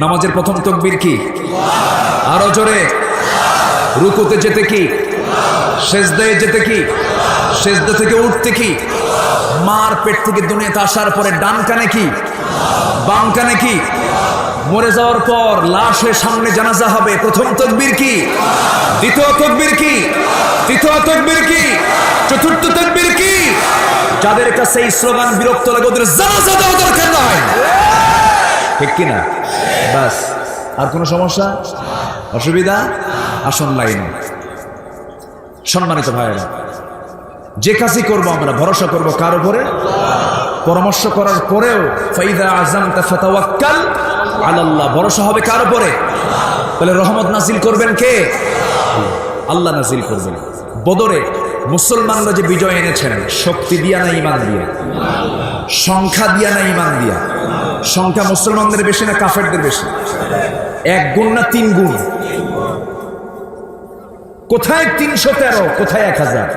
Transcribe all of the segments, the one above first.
নামাজের প্রথম তকবির কি? আরও জোরে। রুকুতে যেতে কি? সেজদায় যেতে কি? সেজদা থেকে উঠতে কি? মার পেট থেকে দুনিয়াতে আসার পরে ডান কানে কি? বাম কানে কি? মরে যাওয়ার পর লাশের সামনে জানাজা হবে। প্রথম তকবির কি? দ্বিতীয় তকবির কি? তৃতীয় তকবির কি? চতুর্থ তকবির কি? যাদের কাছে এই স্লোগান বিরক্ত লাগে, ওদের জানাজা দেওয়া দরকার নয়। ঠিক কিনা? বাস। আর কোনো সমস্যা? অসুবিধা? আসন লাইন। সম্মানিত ভাইয়েরা, যে কাজই করব আমরা, ভরসা করব কার উপরে? পরামর্শ করার পরেও ফাইদা আজম ফাতাওয়াক্কাল আলাল্লাহ। ভরসা হবে কার উপরে? তাহলে রহমত নাজিল করবেন কে? আল্লাহ। নাজিল করবেন। বদরে মুসলমানরা যে বিজয় এনেছেন, শক্তি দিয়া না ইমান দিয়া? সংখ্যা দিয়া না ইমান দিয়া? সংখ্যা মুসলমানদের বেশি না কাফেরদের বেশি? এক গুণ না তিন গুণ? কোথায় তিনশো তেরো, কোথায় এক হাজার?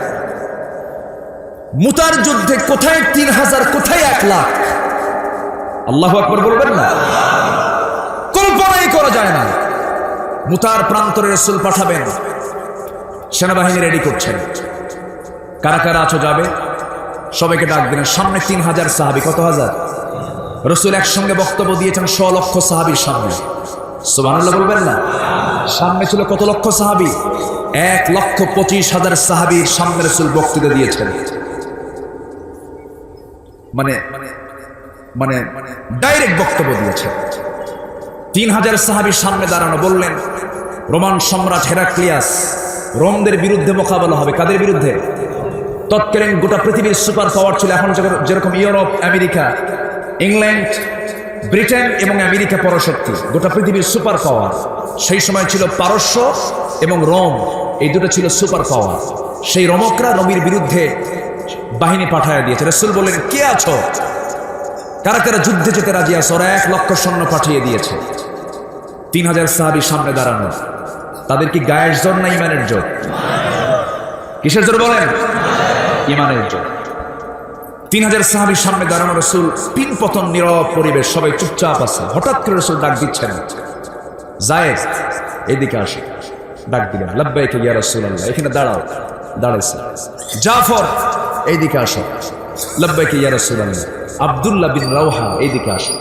মুতার যুদ্ধে কোথায় তিন হাজার, কোথায় এক লাখ? আল্লাহ আকবর বলবেন না? কল্পনাই করা যায় না। মুতার প্রান্তরে রসুল পাঠাবেন। সেনাবাহিনী রেডি করছেন। কারা কারা আছো যাবে? সবাইকে ডাক দিলেন, সামনে তিন হাজার সাহাবি, কত হাজার? রসুল একসঙ্গে বক্তব্য দিয়েছেন শ লক্ষ সাহাবির সামনে। সুবহানাল্লাহ বলবেন না? সামনে ছিল কত লক্ষ সাহাবি? এক লক্ষ পঁচিশ হাজার সাহাবির সামনে রসুল বক্তৃতা দিয়েছেন। মানে মানে ডাইরেক্ট বক্তব্য দিয়েছেন। তিন হাজার সাহাবির সামনে দাঁড়ানো, বললেন, রোমান সম্রাট হেরাক্লিয়াস, রোমদের বিরুদ্ধে মোকাবেলা হবে। কাদের বিরুদ্ধে? তৎকালীন গোটা পৃথিবীর সুপার পাওয়ার ছিল এখন যেরকম- ইউরোপ, আমেরিকা, ইংল্যান্ড, ব্রিটেন এবং আমেরিকা পরশক্তি। গোটা পৃথিবীর সুপার পাওয়ার। সেই সময় ছিল পারস্য এবং রোম। এই দুটো ছিল সুপার পাওয়ার। সেই রমকরা নবীর বিরুদ্ধে বাহিনী পাঠায় দিয়েছে। রসুল বললেন, কে আছো? কারা কারা যুদ্ধে যেতে রাজি আছে? ওরা এক লক্ষ সৈন্য পাঠিয়ে দিয়েছে। তিন হাজার সাহাবির সামনে দাঁড়ানো। তাদের কি গায়ের জোর না ইমানের জোর? কিসের জোর বলেন? ইমানের জোর। তিন হাজার সাহাবির সামনে দাঁড়ানো রসুল তিন পতন নীরব পরিবেশ, সবাই চুপচাপ আছে। হঠাৎ করে রসুল ডাক দিচ্ছেন। জায়েদ, এদিকে আসে। ডাক দিলেন, লব্বাইকে ইয়া রসুল আল্লাহ এখানে দাঁড়াও। দাঁড়াইছে। জাফর এইদিকে আসো। লব্বাইকে ইয়া রসুল আল্লাহ আবদুল্লাহ বিন রাউহা এইদিকে আসো।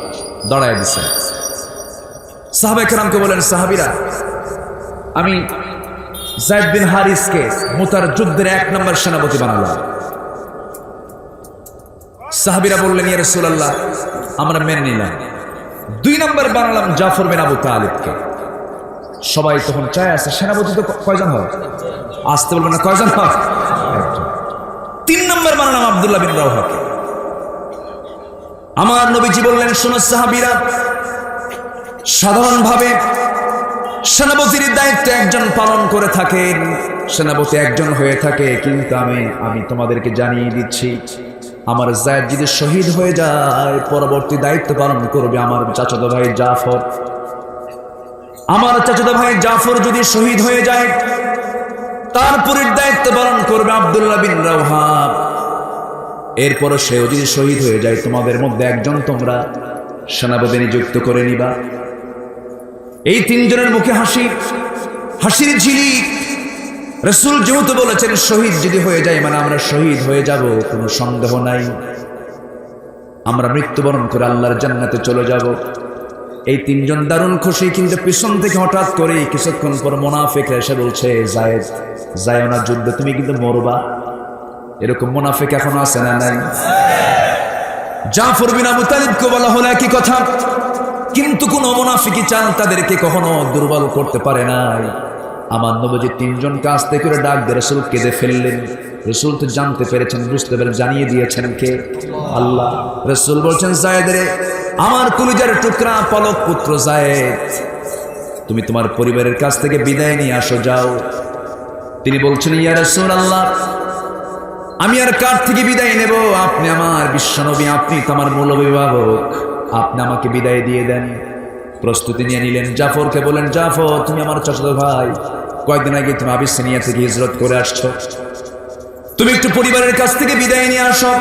দাঁড়ায় দিছে। সাহাবাই কেরামকে বলেন, সাহাবিরা, আমি জায়দ বিন হারিসকে মুতার যুদ্ধের এক নম্বর সেনাপতি বানালাম। সাহাবিরা বললেন, ইয়া রাসূলুল্লাহ, আমরা মেনে নিলাম। দুই নম্বর বানালাম জাফর বিন আবু তালিবকে। সবাই তখন চায় আছে, সেনাপতি তো কয়জন হয় আসতে বলবেন না, কয়জন হয় তিন নম্বর বানালাম আব্দুল্লাহ বিন রাওহাকে আমার নবীজি বললেন, শোনো সাহাবিরা, সাধারণভাবে সেনাপতির দায়িত্ব একজন পালন করে থাকেন, সেনাপতি একজন হয়ে থাকে, কিন্তু আমি আমি তোমাদেরকে জানিয়ে দিচ্ছি আমার জায়দ যদি শহীদ হয়ে যায়, পরবর্তী দায়িত্ব পালন করবে আমার চাচাতো ভাই জাফর। আমার চাচাতো ভাই জাফর যদি শহীদ হয়ে যায় তারপরের দায়িত্ব পালন করবে আব্দুল্লাহ বিন রাওহাব। এরপর সেও যদি শহীদ হয়ে যায়, তোমাদের মধ্যে একজন তোমরা সেনাপতি নিযুক্ত করে নিবা। এই তিনজনের মুখে হাসি, হাসির ঝিলিক। রসুল যেহেতু বলেছেন, শহীদ যদি হয়ে যায় মানে আমরা শহীদ হয়ে যাব, কোনো সন্দেহ নাই। আমরা মৃত্যুবরণ করে আল্লাহর জান্নাতে চলে যাব। এই তিনজন দারুণ খুশি, কিন্তু পিছন থেকে হঠাৎ করে কিছুক্ষণ পর মোনাফেক এসে বলছে, জায়েদ জায়না যুদ্ধে, তুমি কিন্তু মরবা। এরকম মোনাফেক এখন আছে না নাই? জাফর বিন আবু তালিবকে বলা হলো একই কথা, কিন্তু কোন মুনাফিকি চান তাদেরকে কখনো দুর্বল করতে পারে নাই। আমার নবজি তিনজন কাজ থেকে করে ডাক দিয়ে রসুল কেঁদে ফেললেন। রসুল তো জানতে পেরেছেন, বুঝতে পেরে জানিয়ে দিয়েছেন কে? আল্লাহ। রসুল বলছেন, জায়েদ রে, আমার কলিজার টুকরা পলক পুত্র জায়েদ। তুমি তোমার পরিবারের কাছ থেকে বিদায় নিয়ে আসো, যাও। তিনি বলছেন, ইয়া রসুল আল্লাহ আমি আর কার থেকে বিদায় নেব? আপনি আমার বিশ্বনবী, আপনি তো আমার মূল অভিভাবক আপনি আমাকে বিদায় দিয়ে দেন। প্রস্তুতি নিয়ে নিলেন জাফরকে বলেন জাফর, তুমি আমার চাচাতো ভাই। কয়েকদিন আগে তুমি আবিসিনিয়া থেকে হিজরত করে আসছো। তুমি একটু পরিবারের কাছ থেকে বিদায় নিয়ে আসো।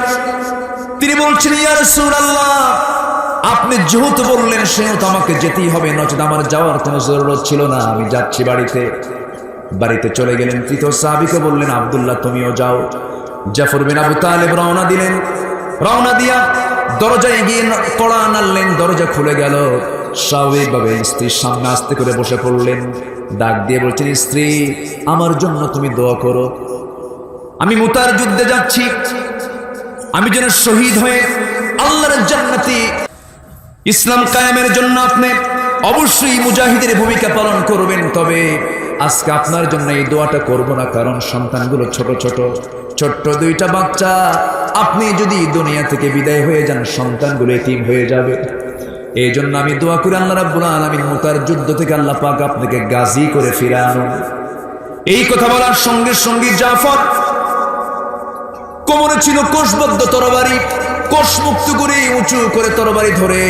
তিনি বলছেন, ইয়া রাসূলুল্লাহ, আপনি যেহেতু বললেন সেহেতু আমাকে যেতেই হবে, নচেত আমার যাওয়ার কোনো জরুরত ছিল না। আমি যাচ্ছি বাড়িতে। বাড়িতে চলে গেলেন। তৃতীয় সাহাবিকে বললেন, আবদুল্লাহ, তুমিও যাও। জাফর বিন আবু তালেব রওনা দিলেন। রওনা দিয়া দরজায় গিয়ে কড়া নাড়লেন। দরজা খুলে গেল। স্বাভাবিকভাবে স্ত্রীর সামনে আস্তে করে বসে পড়লেন। ডাক দিয়ে বলছেন, স্ত্রী, আমার জন্য তুমি দোয়া করো। আমি মুতার যুদ্ধে যাচ্ছি। আমি যেন শহীদ হয়ে আল্লাহর জান্নাতি ইসলাম কায়েমের জন্য আপনি অবশ্যই মুজাহিদের ভূমিকা পালন করবেন। তবে আজকে আপনার জন্য এই দোয়াটা করব না, কারণ সন্তানগুলো ছোট ছোট, ছোট্ট দুইটা বাচ্চা। আপনি যদি দুনিয়া থেকে বিদায় হয়ে যান, সন্তানগুলো এতিম হয়ে যাবে। এই জন্য আমি দোয়া করি, আল্লাহ রাব্বুল আলামিন মুতার যুদ্ধ থেকে আল্লাহ পাক আপনাকে গাজী করে ফিরে আনুন এই কথা বলার সঙ্গে সঙ্গে জাফর কোমরে ছিল কোষবদ্ধ তরবারি কোষ মুক্ত করে উঁচু করে তরবারি ধরে,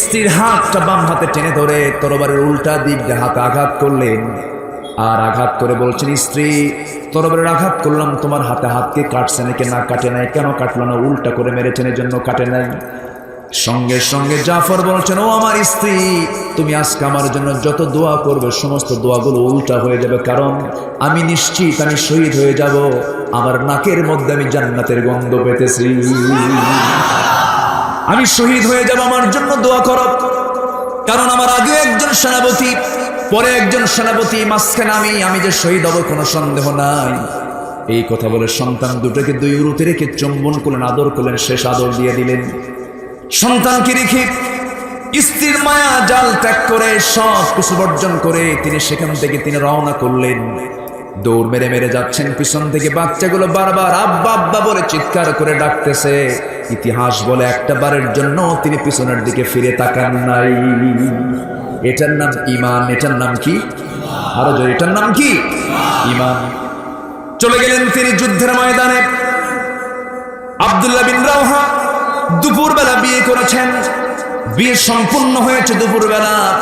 স্ত্রীর হাতটা বাম হাতে টেনে ধরে তরবারির উল্টা দিক হাতে আঘাত করলেন। আর আঘাত করে বলছেন, স্ত্রী, তরবারির আঘাত করলাম, তোমার হাতে হাতকে কাটছে নাকি না কাটে নাই? কেন কাটলো না? উল্টা করে মেরেছেন এর জন্য কাটে নাই? সঙ্গে সঙ্গে জাফর বলছেন, ও আমার স্ত্রী, তুমি আজকে আমার জন্য যত দোয়া করবে, সমস্ত দোয়াগুলো উল্টা হয়ে যাবে। কারণ আমি নিশ্চিত আমি শহীদ হয়ে যাব। আমার নাকের মধ্যে আমি জান্নাতের গন্ধ পেতেছি। আমি শহীদ হয়ে যাব, আমার জন্য দোয়া করো। কারণ আমার আগে একজন সেনাপতি, পরে একজন সেনাপতি, মাঝখানে আমি আমি যে শহীদ হব কোনো সন্দেহ নাই। এই কথা বলে সন্তান দুটোকে দুই উরুতে রেখে চুম্বন করলেন, আদর করলেন, শেষ আদর দিয়ে দিলেন। সন্তানকে রেখে স্ত্রীর মায়া জাল ত্যাগ করে সব কিছু বর্জন করে তিনি সেখান থেকে তিনি রওনা করলেন। দৌড় মেরে মেরে যাচ্ছেন, পিছন থেকে বাচ্চাগুলো বারবার আব্বা আব্বা বলে চিৎকার করে ডাকতেছে। ইতিহাস বলে একটা বারের জন্য তিনি পিছনের দিকে ফিরে তাকান নাই। এটার নাম ইমান এটার নাম কি? আরও জোরে, এটার নাম কি? ইমান চলে গেলেন তিনি যুদ্ধের ময়দানে। আব্দুল্লাহ বিন রাওহা দুপুরবেলা বিয়ে করেছেন। বিয়ে সম্পূর্ণ হয়েছে দুপুরবেলা।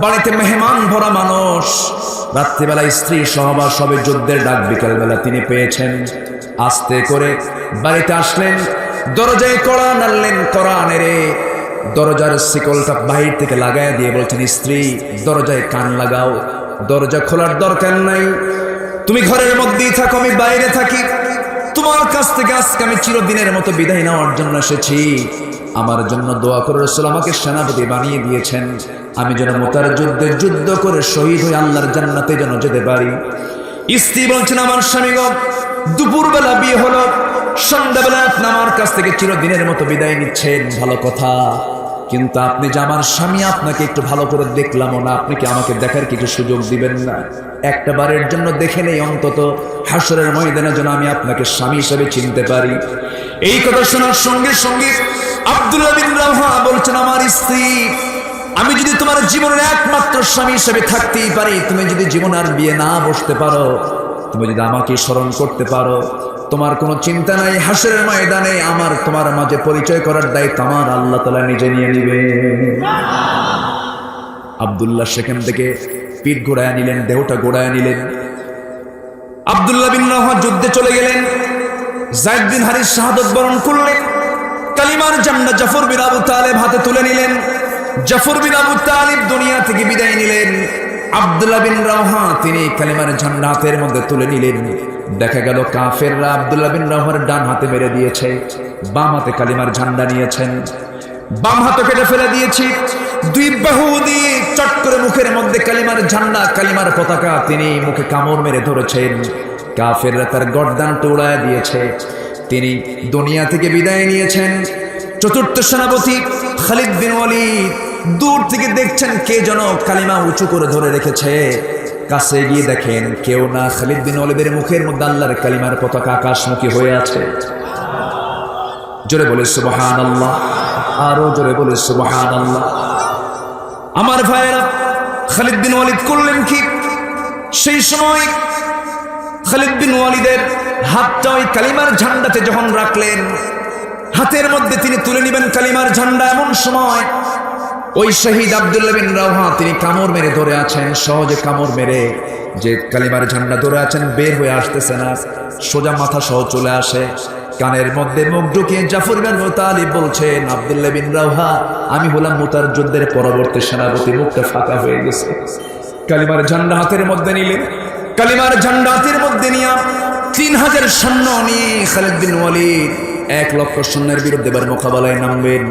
বাড়িতে মেহমান ভরা মানুষ। রাত্রিবেলা স্ত্রী সহবাস সবে যুদ্ধের ডাক বিকেলবেলা তিনি পেয়েছেন। আস্তে করে বাড়িতে আসলেন, দরজায় কড়া নাড়লেন কড়া নেড়ে। দরজার শিকলটা বাহির থেকে লাগায় দিয়ে বলছেন, স্ত্রী, দরজায় কান লাগাও। দরজা খোলার দরকার নাই। তুমি ঘরের মধ্যেই থাকো, আমি বাইরে থাকি। তোমার কাছ থেকে আজকে আমি চিরদিনের মতো বিদায় নেওয়ার জন্য এসেছি। আমার জন্য দোয়া করে রসুল আমাকে সেনাপতি বানিয়ে দিয়েছেন। আমি যেন মোতার যুদ্ধে যুদ্ধ করে শহীদ হয়ে আল্লাহর জান্নাতে যেন যেতে পারি। স্ত্রী বলছেন, আমার স্বামী দুপুরবেলা বিয়ে হলো, সন্ধ্যাবেলা আপনি আমার কাছ থেকে চিরদিনের মতো বিদায় নিচ্ছেন। ভালো কথা। কিন্তু আপনি যে আমার স্বামী, আপনাকে একটু ভালো করে দেখলাম না। আপনি কি আমাকে দেখার কিছু সুযোগ দিবেন না? একটা বারের জন্য দেখে নেই, অন্তত হাসরের ময়দানে জন্য আমি আপনাকে স্বামী হিসেবে চিনতে পারি। এই কথা শোনার সঙ্গে সঙ্গে রাহা বলছেন, আমার স্ত্রী, আমি যদি তোমার জীবনের একমাত্র স্বামী হিসেবে থাকতেই পারি, তুমি যদি জীবন আর বিয়ে না বসতে পারো, তুমি যদি আমাকে স্মরণ করতে পারো তোমার কোনো চিন্তা নাই হাসের ময়দানে আমার, তোমার মাঝে পরিচয় করার দায়িত্ব আমার, আল্লাহ তালা নিজে নিয়ে নিবে। আবদুল্লাহ সেখান থেকে পিঠ ঘোড়ায় নিলেন দেহটা ঘোড়ায় নিলেন আবদুল্লাহ বিন যুদ্ধে চলে গেলেন। জায়দ বিন হারিস শাহাদত বরণ করলেন। কালিমার জান্না জাফর বিন আবু তালেব হাতে তুলে নিলেন। জাফর বিন আবু তালিব দুনিয়া থেকে বিদায় নিলেন। আব্দুল্লাহ বিন রাহা তিনি কালিমার ঝান্ডা হাতের মধ্যে তুলে নিলেন। দেখা গেল কাফেররা আব্দুল্লাহ বিন রাহার ডান হাতে মেরে দিয়েছে, বাম হাতে কালিমার ঝান্ডা নিয়েছেন। বাম হাতে কেটে ফেলে দিয়েছি। দুই বাহু দিয়ে চট করে মুখের মধ্যে কালিমার ঝান্ডা, কালিমার পতাকা তিনি মুখে কামড় মেরে ধরেছেন। কাফেররা তার গর্দানটা উড়ায় দিয়েছে। তিনি দুনিয়া থেকে বিদায় নিয়েছেন। চতুর্থ সেনাপতি খালিদ বিন ওয়ালিদ দূর থেকে দেখছেন কে যেন কালিমা উঁচু করে ধরে রেখেছে। কাছে গিয়ে দেখেন কেউ না খালিদ বিন মুখের মধ্যে আল্লাহর কালিমার পতাকা আকাশমুখী হয়ে আছে। জোরে বলে সুবহান আল্লাহ আরও জোরে বলে সুবহান আল্লাহ আমার ভাইয়েরা, খালিদ বিন ওয়ালিদ করলেন কি? সেই সময় খালিদ বিন ওয়ালিদের হাতটা ওই কালিমার ঝান্ডাতে যখন রাখলেন, হাতের মধ্যে তিনি তুলে নেবেন কালিমার ঝান্ডা এমন সময় ওই শহীদ আব্দুল্লাহ বিন রাওহা, তিনি কামড় মেরে ধরে আছেন, সহজে কামড় মেরে যে কালিমার ঝান্ডা ধরে আছেন, বের হয়ে আসতেছে না, সোজা মাথা সহ চলে আসে। কানের মধ্যে মুখ ঢুকিয়ে জাফর বিন মুতালিব বলছেন আব্দুল্লাহ বিন রাওহা, আমি হলাম মুতার যুদ্ধের পরবর্তী সেনাপতি, মুখটা ফাঁকা হয়ে গেছে। কালিমার ঝান্ডা হাতের মধ্যে নিলেন কালিমার ঝান্ডা হাতের মধ্যে নিয়ে তিন হাজার সৈন্য নিয়ে খালিদ বিন ওয়ালিদ এক লক্ষ সৈন্যের বিরুদ্ধে এবার মোকাবেলায় নামবেন।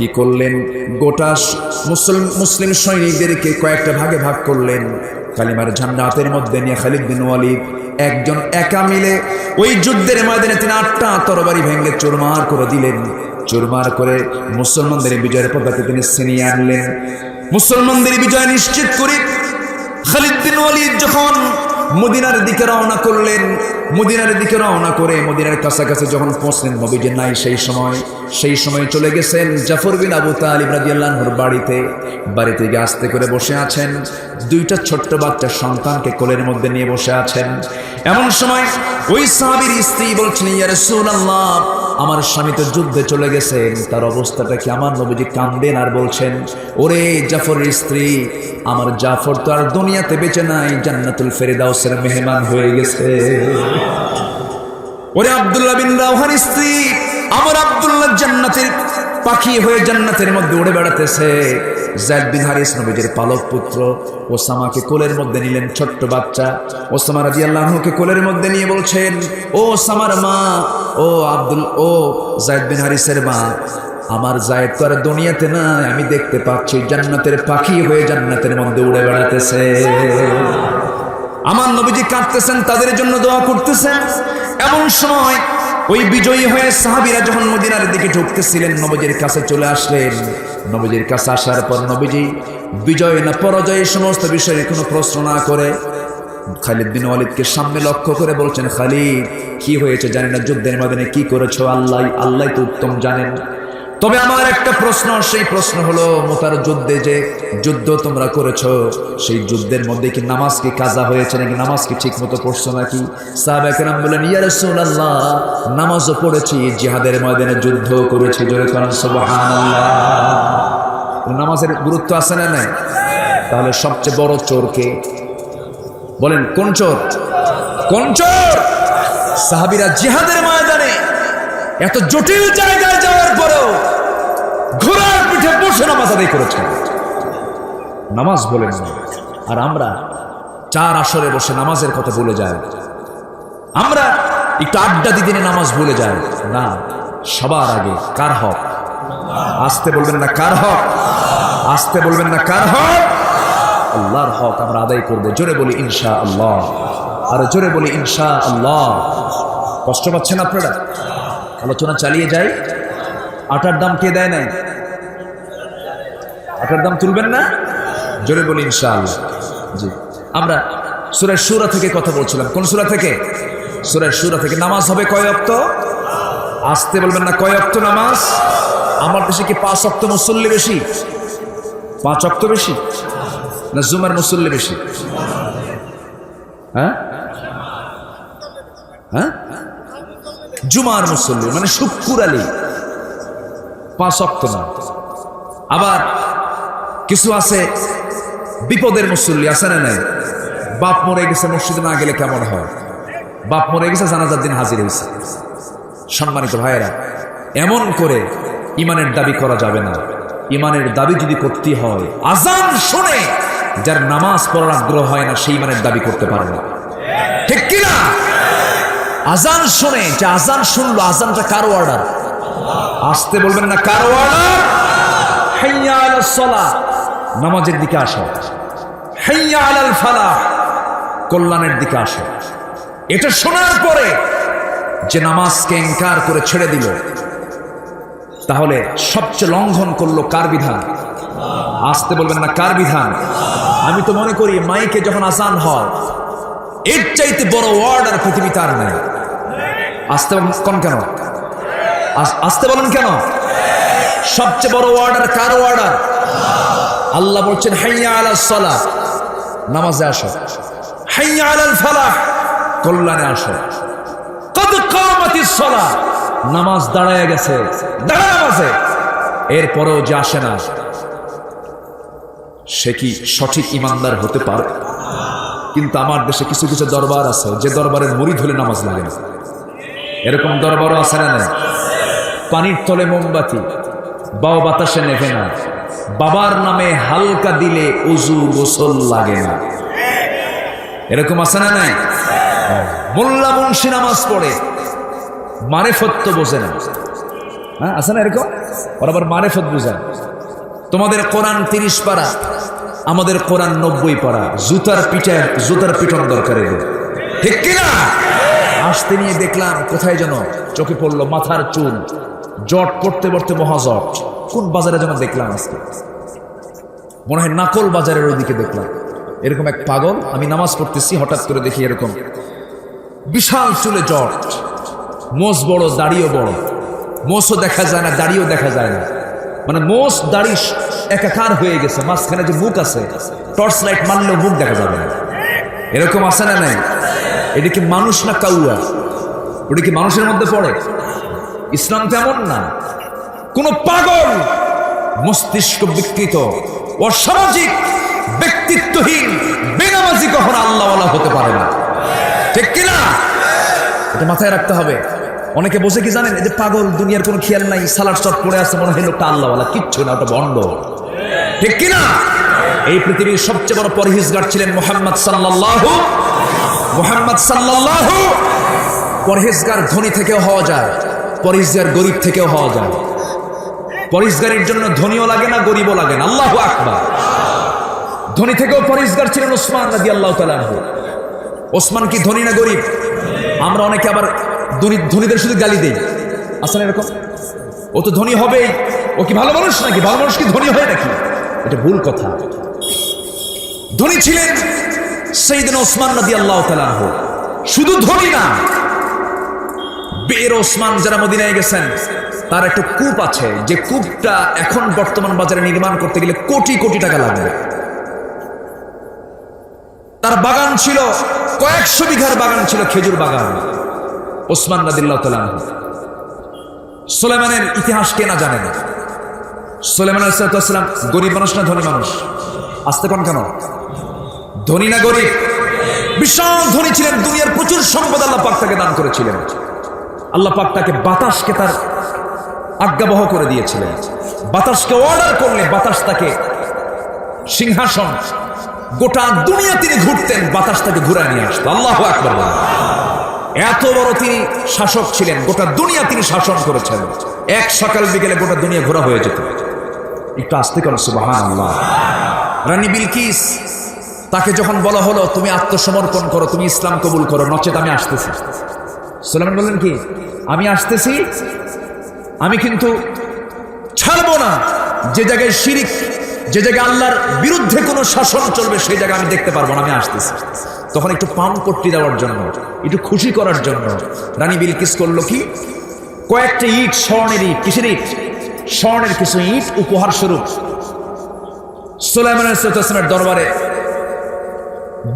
কি করলেন? গোটা মুসলিম সৈনিকদেরকে কয়েকটা ভাগে ভাগ করলেন। কালিমার ঝান্ডা হাতের মধ্যে নিয়ে খালিদ বিন ওয়ালিদ একজন একা মিলে ওই যুদ্ধের ময়দানে তিনি আটটা তরবারি ভেঙে চুরমার করে দিলেন। চুরমার করে মুসলমানদের বিজয়ের পতাকা তিনি ছিনিয়ে আনলেন। মুসলমানদের বিজয় নিশ্চিত করে খালিদ বিন ওয়ালিদ যখন মদিনার দিকে রওনা করলেন। মদিনার দিকে রওনা করে মদিনার কাছাকাছি যখন পৌঁছলেন, নবীজি নাই সেই সময়। সেই সময় চলে গেছেন জাফর বিন আবু তালিব রাজিয়াল্লাহর বাড়িতে। বাড়িতে গিয়ে আসতে করে বসে আছেন। দুইটা ছোট্ট বাচ্চা সন্তানকে কোলের মধ্যে নিয়ে বসে আছেন। এমন সময় ওই সাহাবির স্ত্রী বলছেন, ইয়া রাসূলুল্লাহ আমার স্বামী তো যুদ্ধে চলে গেছেন তার অবস্থাটা কি আমার নবীজি কান্দেন আর বলছেন, ওরে জাফরের স্ত্রী, আমার জাফর তো আর দুনিয়াতে বেঁচে নাই, জান্নাতুল ফেরেদাউসের মেহমান হয়ে গেছে। ওরে আব্দুল্লাহ বিন রাওহার স্ত্রী, আমার আব্দুল্লাহ জান্নাতের পাখি হয়ে জান্নাতের মধ্যে উড়ে বেড়াতেছে। জায়দ বিন হারিস নবীজের পালক পুত্র ওসামাকে কোলের মধ্যে নিলেন ছোট্ট বাচ্চা। ওসামা রাজি আল্লাহকে কোলের মধ্যে নিয়ে বলছেন, ও সামার মা, ও আব্দুল, ও জায়দ বিন হারিসের মা, আমার জায়দ তো আর দুনিয়াতে নাই, আমি দেখতে পাচ্ছি জান্নাতের পাখি হয়ে জান্নাতের মধ্যে উড়ে বেড়াতেছে আমার নবীজি কাঁদতেছেন, তাদের জন্য দোয়া করতেছেন। এমন সময় ওই বিজয়ী হয়ে সাহাবিরা যখন মদিনার দিকে ঢুকতেছিলেন, নবজির কাছে চলে আসলেন। নবজির কাছে আসার পর নবীজি বিজয় না পরাজয় সমস্ত বিষয়ে কোনো প্রশ্ন না করে খালিদ বিন ওয়ালিদকে সামনে লক্ষ্য করে বলছেন, খালিদ, কি হয়েছে জানি না, যুদ্ধের মাদানে কি করেছ আল্লাহ? আল্লাহ তো উত্তম জানেন। তবে আমার একটা প্রশ্ন, সেই প্রশ্ন হলো, মোতার যুদ্ধে যে যুদ্ধ তোমরা করেছ, সেই যুদ্ধের মধ্যে কি নামাজ কি কাজা হয়েছে নাকি নামাজ কি ঠিক মতো পড়ছো নাকি? সাহাবাহাম বলেন ইয়া রাসূলুল্লাহ, নামাজও পড়েছি, জিহাদের ময়দানে যুদ্ধ করেছি নামাজের গুরুত্ব আছে না নাই? তাহলে সবচেয়ে বড় চোরকে বলেন, কোন চোর? কোন চোর? সাহাবিরা জিহাদের ময়দানে এত জটিল জায়গায় যাওয়ার পরেও ঘোড়ার পিঠে বসে নামাজ আদায় করেছেন। নামাজ বলেন আর আমরা চার আসরে বসে নামাজের কথা ভুলে যাই। আমরা একটু আড্ডা দিদিনে নামাজ বলে যাই। না, সবার আগে কার হক? আসতে বলবেন না কার হক? আসতে বলবেন না কার হক? আল্লাহর হক আমরা আদায় করব। জোরে বলি ইনশা আল্লাহ আর জোরে বলি ইনশা আল্লাহ কষ্ট পাচ্ছেন আপনারা? আলোচনা চালিয়ে যাই। আটার দাম কে দেয় নাই? আটার দাম তুলবেন না? জোরে বলি ইনশাআল্লাহ। জি। আমরা সুরের সুরা থেকে কথা বলছিলাম। কোন সুরা থেকে? সুরের সুরা থেকে। নামাজ হবে কয় অক্ত আসতে বলবেন না, কয় অক্ত নামাজ? আমার দেশে কি পাঁচ অক্ত মুসল্লি বেশি? পাঁচ অক্ত বেশি? না জুমার মুসল্লি বেশি? হ্যাঁ? হ্যাঁ? জুমার মুসল্লি মানে শুক্কুর আলী। পাঁচ অক্ত না। আবার কিছু আছে? বিপদের মুসল্লি, আছে না নাই? বাপ মরে গেছে, মসজিদে না গেলে কেমন হয়? বাপ মরে গেছে, জানাজার দিন হাজির হয়েছে। সম্মানিত ভাইয়েরা, এমন করে ইমানের দাবি করা যাবে না। ইমানের দাবি যদি করতে হয়, আজান শুনে যার নামাজ পড়ার আগ্রহ হয় না, সেই ইমানের দাবি করতে পারে না। ঠিক কিনা আজান শুনে, যে আজান শুনলো, আজানটা কার অর্ডার আসতে বলবেন না কার অর্ডার সালাহ নামাজের দিকে আসো। হাইয়া আলাল ফালাহ কল্যাণের দিকে আসো। এটা শোনার পরে যে নামাজকে ইনকার করে ছেড়ে দিল, তাহলে সবচেয়ে লঙ্ঘন করল কার বিধান? আসতে বলবেন না কার বিধান? আমি তো মনে করি মাইকে যখন আসান হয়, এর চাইতে বড় ওয়ার্ড আর পৃথিবী তার নেই। আসতে কোন কেন? আসতে বলেন কেন? সবচেয়ে বড় ওয়ার্ডার কার ওয়ার্ডার আল্লাহ বলছেন, হাইয়া আলা সলা নামাজে আসো। হাইয়া আলাল ফালাহ। কল্যাণে আসো। কদ কামাতিস সলা নামাজ দাঁড়ায় গেছে। দাঁড়া নামাজে। এরপরেও যে আসে না, সে কি সঠিক ইমানদার হতে পারে? কিন্তু আমার দেশে কিছু কিছু দরবার আছে, যে দরবারের মুড়ি ধরে নামাজ লাগে না। এরকম দরবারও আছে না পানির তলে মোমবাতি, বাও বাতাসে নেভে না। বাবার নামে হালকা দিলে উজু গোসল লাগে না। এরকম আছে না নাই? মোল্লা মুন্সি নামাজ পড়ে, মারেফত তো বোঝে না। হ্যাঁ আছে না এরকম? ওর আবার মারেফত বোঝে। তোমাদের কোরআন তিরিশ পারা, আমাদের কোরআন নব্বই পারা, জুতার পিঠে, জুতার পিঠন দরকার এলো ঠিক কিনা? আসতে নিয়ে দেখলাম কোথায় যেন চোখে পড়ল মাথার চুল, জট পড়তে পড়তে মহাজট। কোন বাজারে যেন দেখলাম আজকে? মনে হয় নাকল বাজারের ওইদিকে দেখলাম। এরকম এক পাগল, আমি নামাজ পড়তেছি, হঠাৎ করে দেখি এরকম বিশাল চুলে জট। মোষ বড়, দাড়িও বড়। মোষও দেখা যায় না, দাড়িও দেখা যায় না। মানে মোষ, দাড়ি একাকার হয়ে গেছে, মাঝখানে যে মুখ আছে, টর্চ লাইট মারলেও মুখ দেখা যাবে না। এরকম আছে না নাই? এটা কি মানুষ না কাউয়া? ওটা কি মানুষের মধ্যে পড়ে? ইসলাম তেমন না। কোন পাগল মস্তিষ্ক বিকৃত, অসামাজিক, ব্যক্তিত্বহীন, বেনামাজি কখনো আল্লাহওয়ালা হতে পারে না। ঠিক কিনা? এটা মাথায় রাখতে হবে। অনেকে বসে কি জানেন, এই যে পাগল, দুনিয়ার কোনো খেয়াল নাই সালাড চট পড়ে আছে, মনে হয় লোকটা আল্লাহওয়ালা, কিচ্ছু না, ওটা বন্ড ঠিক কিনা? এই পৃথিবীর সবচেয়ে বড় পরহিজগার ছিলেন মোহাম্মদ সাল্লাল্লাহু মোহাম্মদ সাল্লাল্লাহু। পরহেজগার ধনী থেকেও হওয়া যায়, পরহেজগার গরিব থেকেও হওয়া যায়। পরহেজগারের জন্য ধনীও লাগে না, গরিবও লাগে না। আল্লাহ আকবার। ধনী থেকেও পরহেজগার ছিলেন ওসমান রাজি আল্লাহ তালাহ ওসমান কি ধনী না গরিব? আমরা অনেকে আবার ধনী- ধনীদের শুধু গালি দিই। আসলে এরকম? ও তো ধনী হবেই। ও কি ভালো মানুষ নাকি? ভালো মানুষ কি ধনী হয় নাকি? এটা ভুল কথা। ধনী ছিলেন সেই দিন ওসমান নদী আল্লাহ তালাহ শুধু ধনী না বের ওসমান যারা মদিনায় গেছেন, তার একটা কূপ আছে। যে কূপটা এখন বর্তমান বাজারে নির্মাণ করতে গেলে কোটি কোটি টাকা লাগবে তার বাগান ছিল, কয়েকশো বিঘার বাগান ছিল, খেজুর বাগান। ওসমান রাদিল্লাহ তালাহ সোলেমানের ইতিহাস কে না জানেন সোলেমান আলাইসালাম গরিব মানুষ না ধনী মানুষ? আসতে কোন কেন? ধনী না গরিব? বিশাল ধনী ছিলেন, দুনিয়ার প্রচুর সম্পদ আল্লাহ পাক তাকে দান করেছিলেন। আল্লাহ পাক তাকে বাতাসকে তার আজ্ঞাবহ করে দিয়েছিলেন। বাতাসকে অর্ডার করলে বাতাস তাকে সিংহাসন, গোটা দুনিয়া তিনি ঘুরতেন, বাতাস তাকে ঘুরে নিয়ে আসতো। আল্লাহ আকবর এত বড় তিনি শাসক ছিলেন, গোটা দুনিয়া তিনি শাসন করেছেন। এক সকাল বিকেলে গোটা দুনিয়া ঘোরা হয়ে যেত। একটু আসতে করো সুবাহান আল্লাহ রানী বিলকিস, তাকে যখন বলা হলো, তুমি আত্মসমর্পণ করো, তুমি ইসলাম কবুল করো, নচেত আমি আসতেছি। সোলেমান বললেন কি, আমি আসতেছি, আমি কিন্তু ছাড়বো না। যে জায়গায় শিরিক, যে জায়গায় আল্লাহর বিরুদ্ধে কোনো শাসন চলবে, সেই জায়গায় আমি দেখতে পারব না, আমি আসতেছি। তখন একটু পাম পট্টি দেওয়ার জন্য, একটু খুশি করার জন্য রানী বিলকিস করল কি, কয়েকটা ইট, স্বর্ণের ইট, কিসের ইট? স্বর্ণের কিছু ইট উপহার স্বরূপ। সোলাইমানের দরবারে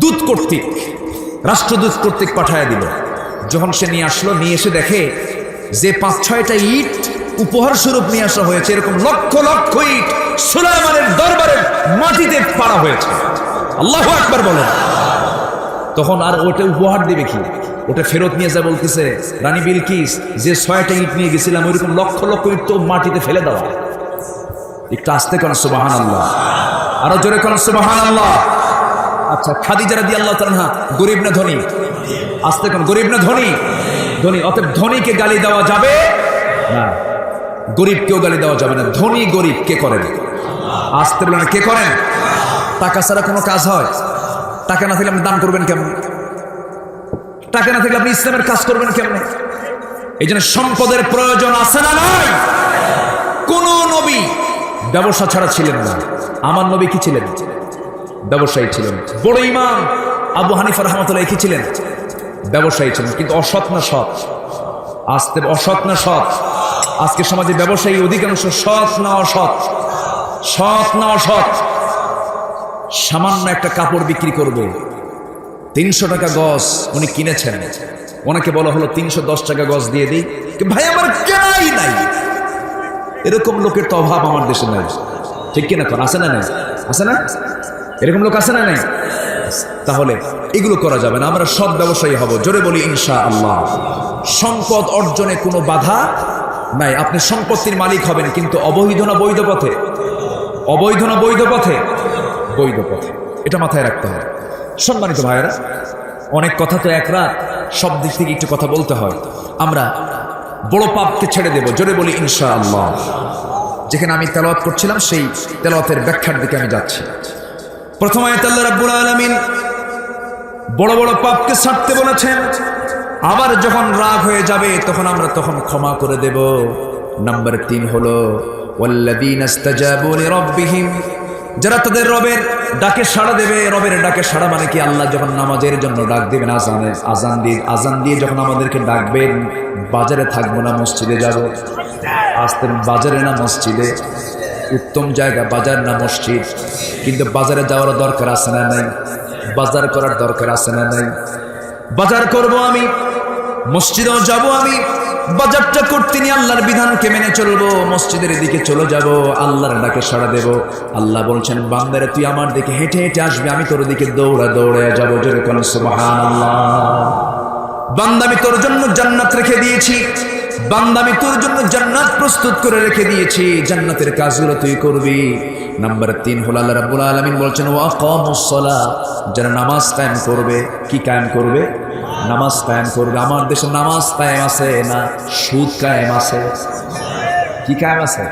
দূত কর্তৃক, রাষ্ট্রদূত কর্তৃক পাঠায় দিল। যখন সে নিয়ে আসলো, নিয়ে এসে দেখে যে পাঁচ ছয়টা ইট উপহার স্বরূপ নিয়ে আসা হয়েছে, এরকম লক্ষ লক্ষ ইট সুলাইমানের দরবারে মাটিতে পাড়া হয়েছে। আল্লাহ একবার বলেন। তখন আর ওটা উপহার দেবে কি? ওটা ফেরত নিয়ে যা বলতেছে, রানী বিলকিস, যে ছয়টা ইট নিয়ে গেছিলাম, ওইরকম লক্ষ লক্ষ ইট তো মাটিতে ফেলে দেওয়া। একটু আসতে কেন সুবাহান আল্লাহ আরও জোরে কেন সুবাহান আল্লাহ আচ্ছা খাদিজা রাদি আল্লাহ তার তালহা গরিব না ধনী? আসতে কোন গরিব না, ধনী। ধনী, অতএব ধনীকে গালি দেওয়া যাবে না। গরিবকেও গালি দেওয়া যাবে না। ধনী গরিব কে করেন? আসতে বলেন কে করেন? টাকা ছাড়া কোনো কাজ হয়? টাকা না থাকলে আপনি দান করবেন কেমন? টাকা না থাকলে আপনি ইসলামের কাজ করবেন কেমন? এই জন্য সম্পদের প্রয়োজন আছে না নয় কোন নবী ব্যবসা ছাড়া ছিলেন না। আমার নবী কি ছিলেন? ব্যবসায়ী ছিলেন। বড় ইমাম আবু হানিফা রহমতুল্লাহ কি ছিলেন? ব্যবসায়ী ছিলেন, কিন্তু অসৎ না সৎ? আজকে অসৎ না সৎ? আজকে সমাজে ব্যবসায়ী অধিকাংশ সৎ না অসৎ? সৎ না অসৎ? সামান্য একটা কাপড় বিক্রি করবে। তিনশো টাকা গজ উনি কিনেছেন। ওনাকে বলা হলো, তিনশো দশ টাকা গজ দিয়ে দিই। ভাই, আমার কেনাই নাই। এরকম লোকের তো অভাব আমার দেশে নাই। ঠিক কিনা কোন আছে না নাই? আছে না? এরকম লোক আছে না নাই? তাহলে এগুলো করা যাবে না, আমরা সৎ ব্যবসায়ী হব। জোরে বলি ইনশা আল্লাহ সম্পদ অর্জনে কোনো বাধা নাই। আপনি সম্পত্তির মালিক হবেন, কিন্তু অবৈধ না বৈধ পথে? অবৈধ না বৈধ পথে? বৈধ পথে। এটা মাথায় রাখতে হবে। সম্মানিত ভাইয়েরা, অনেক কথা তো এক রাত, সব দিক থেকে একটু কথা বলতে হয়। আমরা বড় পাপকে ছেড়ে দেব। জোরে বলি ইনশা আল্লাহ যেখানে আমি তেলাওয়াত করছিলাম, সেই তেলাওয়াতের ব্যাখ্যার দিকে আমি যাচ্ছি। প্রথম আল্লাহ রাব্বুল আলামিন বড় বড় পাপকে ছাড়তে বলেছেন। আবার যখন রাগ হয়ে যাবে, তখন আমরা তখন ক্ষমা করে দেব। নাম্বার তিন হলো যারা তাদের রবের ডাকে সাড়া দেবে, রবের ডাকে সাড়া মানে কি? আল্লাহ যখন নামাজের জন্য ডাক দেবেন, আজানে আজান দিয়ে আজান দিয়ে যখন আমাদেরকে ডাকবেন, বাজারে থাকব না, মসজিদে যাব। আসতেন বাজারে না মসজিদে। উত্তম জায়গা, বাজার না মসজিদ। কিন্তু বাজারে যাওয়ার দরকার আছে না নাই? বাজার করার দরকার আছে না নাই? বাজার করব আমি, মসজিদেও যাব আমি, বাজারটা করতে নিয়ে আল্লাহর বিধানকে মেনে চলবো, মসজিদের দিকে চলে যাব, আল্লাহর ডাকে সাড়া দেব। আল্লাহ বলছেন, বান্দারে, তুই আমার দিকে হেঁটে হেঁটে আসবি, আমি তোর দিকে দৌড়া দৌড়ে যাব যেরকম বান্দা, আমি তোর জন্য জান্নাত রেখে দিয়েছি। বান্দা আমি তোর জন্য জান্নাত প্রস্তুত করে রেখে দিয়েছি, জান্নাতের কাজগুলো তুই করবি। নাম্বার তিন হল আল্লাহ রাব্বুল আলামিন বলছেন ওয়াকামুস সালাহ। যারা নামাজ কায়েম করবে, কি কায়েম করবে? নামাজ কায়েম করবে। আমার দেশে নামাজ কায়েম আছে না সুদ কায়েম আছে? কি কায়েম আছে?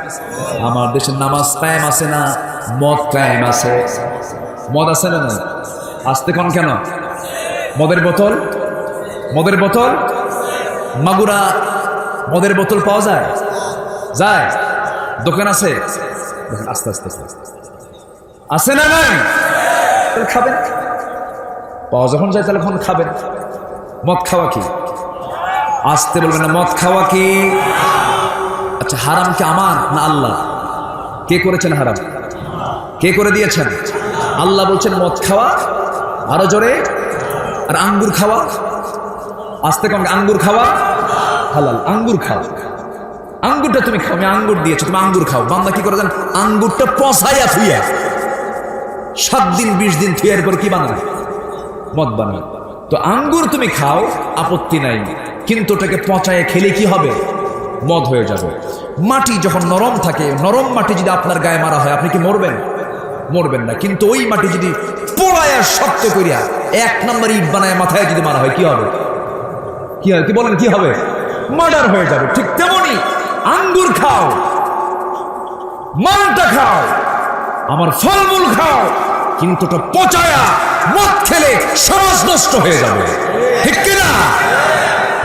আমার দেশে নামাজ কায়েম আছে না মদ কায়েম আছে? মদ আছে না না আসতে কোন কেন? মদের বোতল? মদের বোতল? মাগুরা মদের বোতল পাওয়া যায়? যায়। দোকান আছে? আস্তে আস্তে আস্তে আস্তে। আছে না নাই? খাবেন। পাওয়া যখন যায় তাহলে এখন খাবেন। মদ খাওয়া কি? আসতে বলবেন না, মদ খাওয়া কি? আচ্ছা হারাম কি আমার না আল্লাহ? কে করেছেন হারাম? কে করে দিয়েছেন? আল্লাহ বলছেন মদ খাওয়া, আরও জোরে। আর আঙ্গুর খাওয়া? আসতে কম, আঙ্গুর খাওয়া? হালাল, আঙ্গুর খাও। আঙ্গুরটা তুমি খাও, আমি আঙ্গুর দিয়েছ, তুমি আঙ্গুর খাও। বান্দা কি করে জান? আঙ্গুরটা পচাইয়া থুইয়া, সাত দিন, বিশ দিন থুয়ার পর কি বানায় মদ বানায় তো আঙ্গুর তুমি খাও, আপত্তি নাই। কিন্তু ওটাকে পচায় খেলে কি হবে? মদ হয়ে যাবে। মাটি যখন নরম থাকে, নরম মাটি যদি আপনার গায়ে মারা হয়, আপনি কি মরবেন? মরবেন না। কিন্তু ওই মাটি যদি পোড়ায়া শক্ত করিয়া, এক নম্বর ইট বানায় মাথায় যদি মারা হয়, কি হবে? কি হবে কি বলেন, কি হবে? মার্ডার হয়ে যাবে, ঠিক তেমনি আঙ্গুর খাও, মালটা খাও, আমার ফলমূল খাও, কিন্তু ওটা পচায়া মদ খেলে সমাজ নষ্ট হয়ে যাবে, ঠিক কিনা?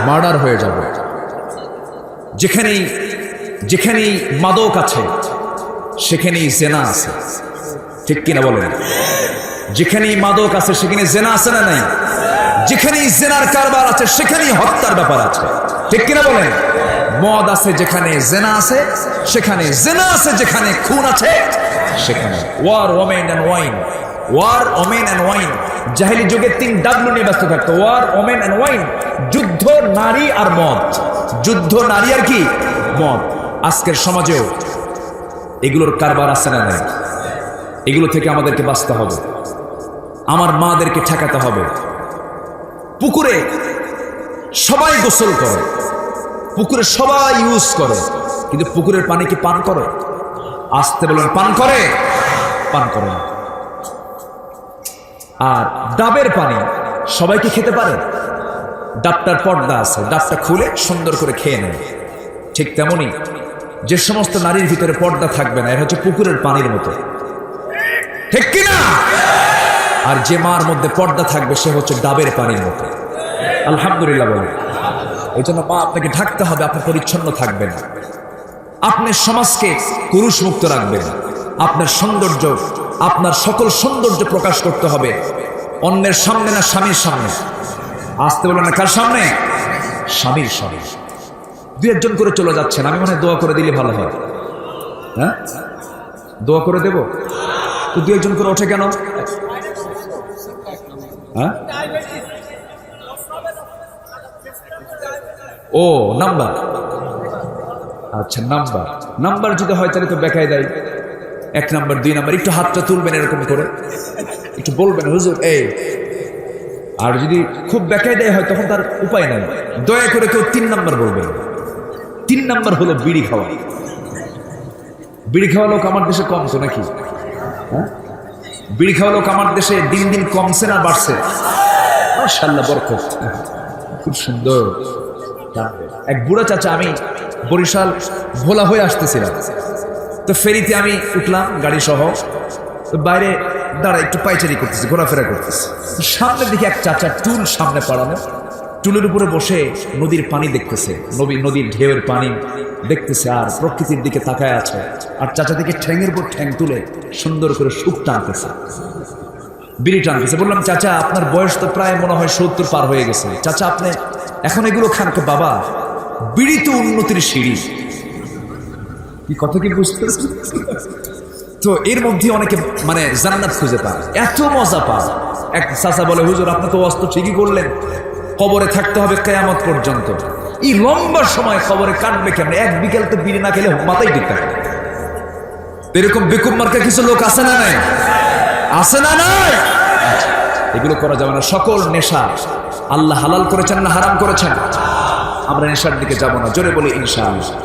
মার্ডার হয়ে যাবে। যেখানেই যেখানেই মাদক আছে, সেখানেই জেনা আছে, ঠিক কিনা বলেন? যেখানেই মাদক আছে, সেখানে জেনা আছে না নাই? যেখানেই জেনার কারবার আছে, সেখানেই হত্যার ব্যাপার আছে। ঠিক কিনা বলেন? মদ আছে যেখানে জেনা আছে, সেখানে জেনা আছে যেখানে খুন আছে, সেখানে war women and wine war women and wine জাহিলি যুগে তিন ডাব্লু নিয়ে ব্যস্ত থাকতো। ওয়ার ওমেন অ্যান্ড ওয়াইন যুদ্ধ, নারী আর মদ। যুদ্ধ, নারী আর কি? মদ। আজকের সমাজেও এগুলোর কারবার আছে না নাই? এগুলো থেকে আমাদেরকে বাঁচতে হবে। আমার মাদেরকে ঠেকাতে হবে। পুকুরে সবাই গোসল করে। পুকুরে সবাই ইউজ করে। কিন্তু পুকুরের পানি কি পান করে? আসতে বলেন, পান করে? পান করে। আর ডাবের পানি সবাই কি খেতে পারে? ডাবটার পর্দা আছে, ডাবটা খুলে সুন্দর করে খেয়ে নেয় ঠিক তেমনি যে সমস্ত নারীর ভিতরে পর্দা থাকবে না এটা হচ্ছে পুকুরের পানির মতো। ঠিক কিনা? আর যে মার মধ্যে পর্দা থাকবে, সে হচ্ছে ডাবের পানির মতো। আলহামদুলিল্লাহ বলে। এই জন্য মা, আপনাকে ঢাকতে হবে আপনি পরিচ্ছন্ন থাকবেন আপনি সমাজকে পুরুষ মুক্ত রাখবেন আপনার সৌন্দর্য, আপনার সকল সৌন্দর্য প্রকাশ করতে হবে। অন্যের সামনে না স্বামীর সামনে। আসতে বলবেন না, কার সামনে? স্বামীর সামনে। দু একজন করে চলে যাচ্ছেন, আমি মনে দোয়া করে দিলে ভালো হয়। হ্যাঁ? দোয়া করে দেব? তো দু একজন করে ওঠে কেন? হ্যাঁ? ও, নাম্বার। আচ্ছা নাম্বার। নাম্বার যদি হয়, তাহলে তো বেকায় দেয় এক নাম্বার, দুই নাম্বার, একটু হাতটা তুলবেন এরকম করে। একটু বলবেন, হুজুর, এই। আর যদি খুব বেকায় দেয় হয়, তখন তার উপায় নাই। দয়া করে কেউ তিন নাম্বার বলবেন। তিন নাম্বার হলো বিড়ি খাওয়া। বিড়ি খাওয়া লোক আমার দেশে কম তো নাকি? হ্যাঁ? বিড়ি খাওয়া লোক আমার দেশে দিন দিন কমছে না, বাড়ছে। খুব সুন্দর। এক বুড়া চাচা আমি বরিশাল ভোলা হয়ে আসতেছিলাম। তো ফেরিতে আমি উঠলাম গাড়ি সহ। তো বাইরে দাঁড়া একটু পাইচারি করতেছি, ঘোরাফেরা করতেছি। সামনের দিকে এক চাচা টুল সামনে পড়ানো। টুলের উপরে বসে নদীর পানি দেখতেছে নদী নদীর ঢেউয়ের পানি দেখতেছে আর প্রকৃতির দিকে তাকায় আছে। আর চাচা দিকে ঠ্যাংয়ের উপর ঠ্যাং তুলে সুন্দর করে সুখ টানতেছে বিড়ি টানতেছে, বললাম, চাচা, আপনার বয়স তো প্রায় মনে হয় সত্তর পার হয়ে গেছে। চাচা, আপনি এখন এগুলো খান কে বাবা। বিড়ি তো উন্নতির সিঁড়ি। কি কথা কি বুঝতে তো এর মধ্যে অনেকে মানে জান্নাত খুঁজে পায়। এত মজা পায়। এক চাচা বলে, হুজুর, আপনি তো অস্ত্র ঠিকই করলেন। কবরে থাকতে হবে কেয়ামত পর্যন্ত। এই লম্বা সময় কবরে কাটবে কেমন? এক বিকেল তো বিড়ি না খেলে মাথায় ঠিক থাকে এরকম বেকুব মার্কা কিছু লোক আছে না নাই? আছে না নাই? এগুলো করা যাবে না। সকল নেশা আল্লাহ হালাল করেছেন না হারাম করেছেন? আমরা নেশার দিকে যাব না। জোরে বলি ইনশাআল্লাহ।